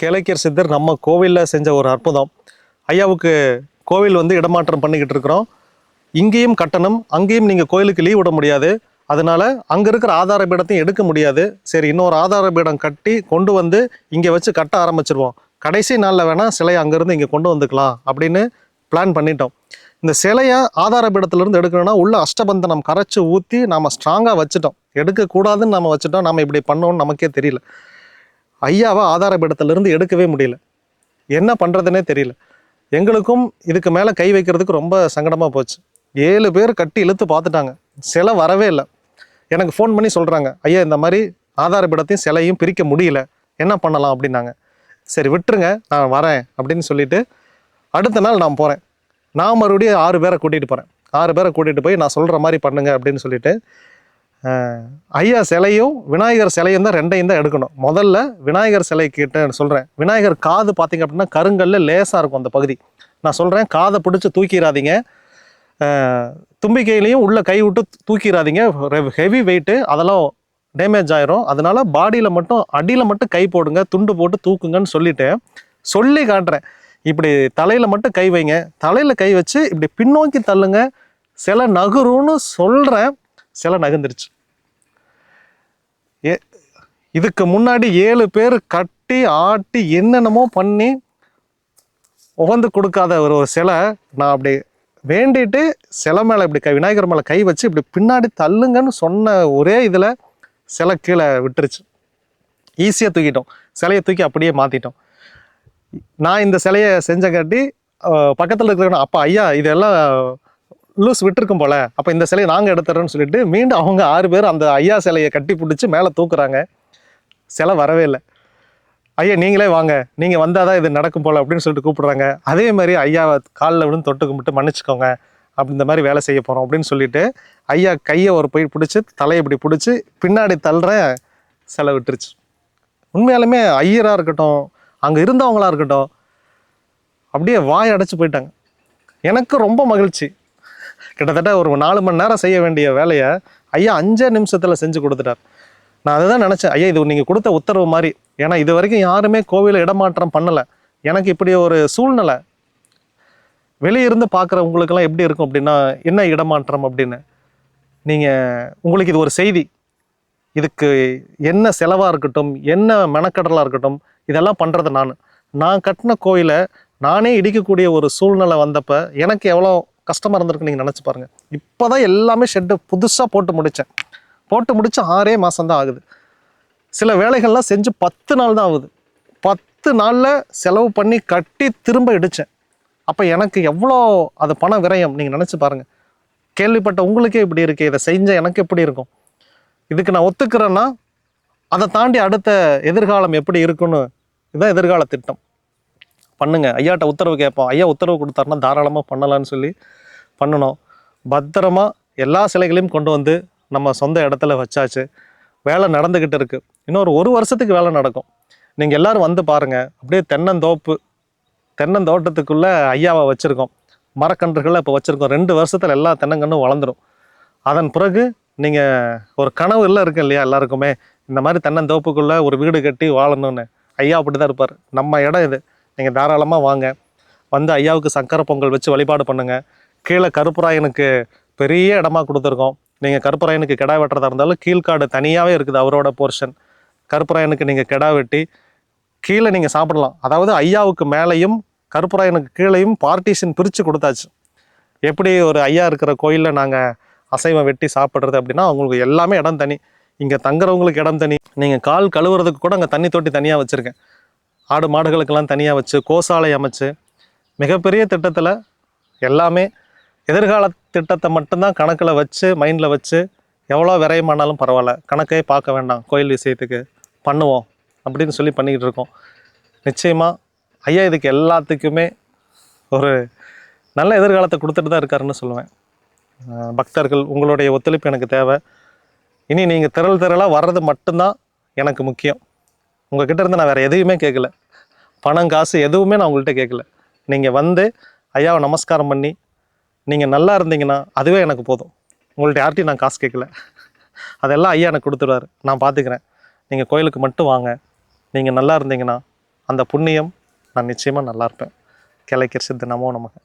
கேளக்கியர் சித்தர் நம்ம கோவிலில் செஞ்ச ஒரு அற்புதம். ஐயாவுக்கு கோவில் வந்து இடமாற்றம் பண்ணிக்கிட்டு இருக்கிறோம். இங்கேயும் கட்டணம் அங்கேயும் நீங்கள் கோயிலுக்கு லீவ் விட முடியாது. அதனால அங்கே இருக்கிற ஆதார பீடத்தையும் எடுக்க முடியாது. சரி இன்னொரு ஆதார பீடம் கட்டி கொண்டு வந்து இங்கே வச்சு கட்ட ஆரம்பிச்சிருவோம். கடைசி நாளில் வேணால் சிலையை அங்கேருந்து இங்கே கொண்டு வந்துக்கலாம் அப்படின்னு பிளான் பண்ணிட்டோம். இந்த சிலையை ஆதார பீடத்துலேருந்து எடுக்கணும்னா உள்ள அஷ்டபந்தனம் கரைச்சி ஊற்றி நாம் ஸ்ட்ராங்காக வச்சுட்டோம். எடுக்கக்கூடாதுன்னு நம்ம வச்சுட்டோம். நம்ம இப்படி பண்ணோம்னு நமக்கே தெரியல. ஐயாவை ஆதாரபீடத்திலிருந்து எடுக்கவே முடியல. என்ன பண்ணுறதுனே தெரியல. எங்களுக்கும் இதுக்கு மேலே கை வைக்கிறதுக்கு ரொம்ப சங்கடமாக போச்சு. ஏழு பேர் கட்டி இழுத்து பார்த்துட்டாங்க. சிலை வரவே இல்லை. எனக்கு ஃபோன் பண்ணி சொல்கிறாங்க ஐயா இந்த மாதிரி ஆதாரப்பீடத்தையும் சிலையும் பிரிக்க முடியல. என்ன பண்ணலாம்? அப்படின்னாங்க. சரி விட்டுருங்க. நான் வரேன். அப்படின்னு சொல்லிட்டு அடுத்த நாள் நான் போகிறேன் நான் மறுபடியும் ஆறு பேரை கூட்டிகிட்டு போகிறேன் ஆறு பேரை கூட்டிகிட்டு போய் நான் சொல்கிற மாதிரி பண்ணுங்க அப்படின்னு சொல்லிட்டு ஐயா சிலையும் விநாயகர் சிலையும் தான் ரெண்டையும் தான் எடுக்கணும். முதல்ல விநாயகர் சிலை கிட்ட சொல்கிறேன் விநாயகர் காது பார்த்தீங்க அப்படின்னா கருங்கல்ல லேசாக இருக்கும் அந்த பகுதி. நான் சொல்கிறேன் காதை பிடிச்சி தூக்கிடாதீங்க. தும்பிக்கையிலையும் உள்ளே கை விட்டு தூக்கிடாதீங்க. ஹெவி வெயிட்டு அதெல்லாம் டேமேஜ் ஆயிரும். அதனால பாடியில் மட்டும் அடியில் மட்டும் கை போடுங்க துண்டு போட்டு தூக்குங்கன்னு சொல்லிட்டு சொல்லி காட்டுறேன். இப்படி தலையில் மட்டும் கை வைங்க. தலையில் கை வச்சு இப்படி பின்னோக்கி தள்ளுங்க. சில நகரும்னு சொல்கிறேன் சிலை நகர்ந்துருச்சு. ஏ இதுக்கு முன்னாடி ஏழு பேர் கட்டி ஆட்டி என்னென்னமோ பண்ணி உகந்து கொடுக்காத ஒரு ஒரு சிலை நான் அப்படி வேண்டிட்டு சிலை மேலே இப்படி கை விநாயகர் மேலே கை வச்சு இப்படி பின்னாடி தள்ளுங்கன்னு சொன்ன ஒரே இதில் சிலை கீழே விட்டுருச்சு. ஈஸியாக தூக்கிட்டோம். சிலையை தூக்கி அப்படியே மாற்றிட்டோம் நான் இந்த சிலையை செஞ்சங்காட்டி பக்கத்தில் இருக்கிறவங்க அப்பா ஐயா இதெல்லாம் லூஸ் விட்டுருக்கும் போல. அப்போ இந்த சிலையை நாங்கள் எடுத்துறோன்னு சொல்லிட்டு மீண்டும் அவங்க ஆறு பேர் அந்த ஐயா சிலையை கட்டி பிடிச்சி மேலே தூக்குறாங்க. சிலை வரவே இல்லை. ஐயா நீங்களே வாங்க. நீங்கள் வந்தால் தான் இது நடக்கும் போல அப்படின்னு சொல்லிட்டு கூப்பிட்றாங்க. அதே மாதிரி ஐயாவை காலில் விழுந்து தொட்டு கும்பிட்டு மன்னிச்சுக்கோங்க. அப்படி இந்த மாதிரி வேலை செய்ய போகிறோம் அப்படின்னு சொல்லிட்டு ஐயா கையை ஒரு போய் பிடிச்சி தலையை இப்படி பிடிச்சி பின்னாடி தள்ளுற சிலை விட்டுருச்சு. உண்மையாலுமே ஐயராக இருக்கட்டும் அங்கே இருந்தவங்களாக இருக்கட்டும் அப்படியே வாய் அடைச்சி போயிட்டாங்க. எனக்கு ரொம்ப மகிழ்ச்சி. கிட்டத்தட்ட ஒரு நாலு மணி நேரம் செய்ய வேண்டிய வேலையை ஐயா அஞ்சே நிமிஷத்தில் செஞ்சு கொடுத்துட்டார். நான் அதை தான் நினச்சேன் ஐயா இது நீங்கள் கொடுத்த உத்தரவு மாதிரி. ஏன்னா இது வரைக்கும் யாருமே கோவிலில் இடமாற்றம் பண்ணலை. எனக்கு இப்படி ஒரு சூழ்நிலை. வெளியிருந்து பார்க்குற உங்களுக்கெல்லாம் எப்படி இருக்கும் அப்படின்னா என்ன இடமாற்றம்? அப்படின்னு. நீங்கள் உங்களுக்கு இது ஒரு செய்தி. இதுக்கு என்ன செலவாக இருக்கட்டும் என்ன மெனக்கடலாக இருக்கட்டும் இதெல்லாம் பண்ணுறது நான். நான் கட்டின கோயிலை நானே இடிக்கக்கூடிய ஒரு சூழ்நிலை வந்தப்போ எனக்கு எவ்வளோ கஷ்டமாக இருந்திருக்கு நீங்கள் நினச்சி பாருங்கள் இப்போ தான் எல்லாமே ஷெட்டு புதுசாக போட்டு முடித்தேன் போட்டு முடித்து ஆறே மாதம் தான் ஆகுது. சில வேலைகள்லாம் செஞ்சு பத்து நாள் தான் ஆகுது. பத்து நாளில் செலவு பண்ணி கட்டி திரும்ப இடித்தேன் அப்போ எனக்கு எவ்வளோ அது பண விரயம் நீங்கள் நினச்சி பாருங்கள் கேள்விப்பட்ட உங்களுக்கே இப்படி இருக்கு இதை செஞ்ச எனக்கு எப்படி இருக்கும்? இதுக்கு நான் ஒத்துக்கிறேன்னா அதை தாண்டி அடுத்த எதிர்காலம் எப்படி இருக்குன்னு இதுதான் எதிர்கால திட்டம். பண்ணுங்கள் ஐயாட்ட உத்தரவு கேட்போம். ஐயா உத்தரவு கொடுத்தாருன்னா தாராளமாக பண்ணலான்னு சொல்லி பண்ணணும். பத்திரமா எல்லா சிலைகளையும் கொண்டு வந்து நம்ம சொந்த இடத்துல வச்சாச்சு. வேலை நடந்துக்கிட்டு இருக்குது இன்னொரு ஒரு வருஷத்துக்கு வேலை நடக்கும். நீங்கள் எல்லோரும் வந்து பாருங்கள் அப்படியே தென்னந்தோப்பு தென்னந்தோட்டத்துக்குள்ளே ஐயாவை வச்சுருக்கோம். மரக்கன்றுகளை இப்போ வச்சுருக்கோம். ரெண்டு வருஷத்தில் எல்லா தென்னங்கன்றும் வளர்ந்துடும் அதன் பிறகு நீங்கள் ஒரு கனவு எல்லாம் இருக்கு இல்லையா எல்லாருக்குமே? இந்த மாதிரி தென்னந்தோப்புக்குள்ளே ஒரு வீடு கட்டி வாழணும்னு. ஐயா அப்படி தான் இருப்பார். நம்ம இடம் இது. நீங்கள் தாராளமாக வாங்க. வந்து ஐயாவுக்கு சக்கரை பொங்கல் வச்சு வழிபாடு பண்ணுங்கள் கீழே கருப்புராயனுக்கு பெரிய இடமா கொடுத்துருக்கோம். நீங்கள் கருப்புராயனுக்கு கிடா வெட்டுறதா இருந்தாலும் கீழ்காடு தனியாகவே இருக்குது அவரோட போர்ஷன் கருப்புராயனுக்கு நீங்கள் கிடா வெட்டி கீழே நீங்கள் சாப்பிடலாம். அதாவது ஐயாவுக்கு மேலேயும் கருப்புராயனுக்கு கீழேயும் பார்ட்டிஷன் பிரித்து கொடுத்தாச்சு. எப்படி ஒரு ஐயா இருக்கிற கோயிலில் நாங்கள் அசைவம் வெட்டி சாப்பிட்றது அப்படின்னா அவங்களுக்கு எல்லாமே இடம் தனி. இங்கே தங்குறவங்களுக்கு இடம் தனி. நீங்கள் கால் கழுவுறதுக்கு கூட அங்கே தண்ணி தொட்டி தனியாக வச்சுருக்கேன். ஆடு மாடுகளுக்கெல்லாம் தனியாக வச்சு கோசாலை அமைச்சு மிகப்பெரிய திட்டத்தில் எல்லாமே எதிர்கால திட்டத்தை மட்டும்தான் கணக்கில் வச்சு மைண்டில் வச்சு எவ்வளோ விரயமானாலும் பரவாயில்ல. கணக்கே பார்க்க வேண்டாம். கோயில் விஷயத்துக்கு பண்ணுவோம் அப்படின்னு சொல்லி பண்ணிக்கிட்டு இருக்கோம். நிச்சயமாக ஐயா இதுக்கு எல்லாத்துக்குமே ஒரு நல்ல எதிர்காலத்தை கொடுத்துட்டு தான் இருக்காருன்னு சொல்லுவேன். பக்தர்கள் உங்களுடைய ஒத்துழைப்பு எனக்கு தேவை. இனி நீங்கள் திரள் திரளாக வர்றது மட்டும்தான் எனக்கு முக்கியம். உங்ககிட்ட இருந்து நான் வேறு எதையுமே கேட்கல. பணம் காசு எதுவுமே நான் உங்கள்கிட்ட கேட்கல. நீங்கள் வந்து ஐயாவை நமஸ்காரம் பண்ணி நீங்கள் நல்லா இருந்தீங்கன்னா அதுவே எனக்கு போதும். உங்கள்ட்ட யார்ட்டையும் நான் காசு கேட்கல. அதெல்லாம் ஐயா எனக்கு கொடுத்துருவாரு. நான் பார்த்துக்கிறேன் நீங்கள் கோயிலுக்கு மட்டும் வாங்க. நீங்கள் நல்லா இருந்தீங்கன்னா அந்த புண்ணியம் நான் நிச்சயமாக நல்லா இருப்பேன். கிளைக்கிற சித்த நமோ நமக்கு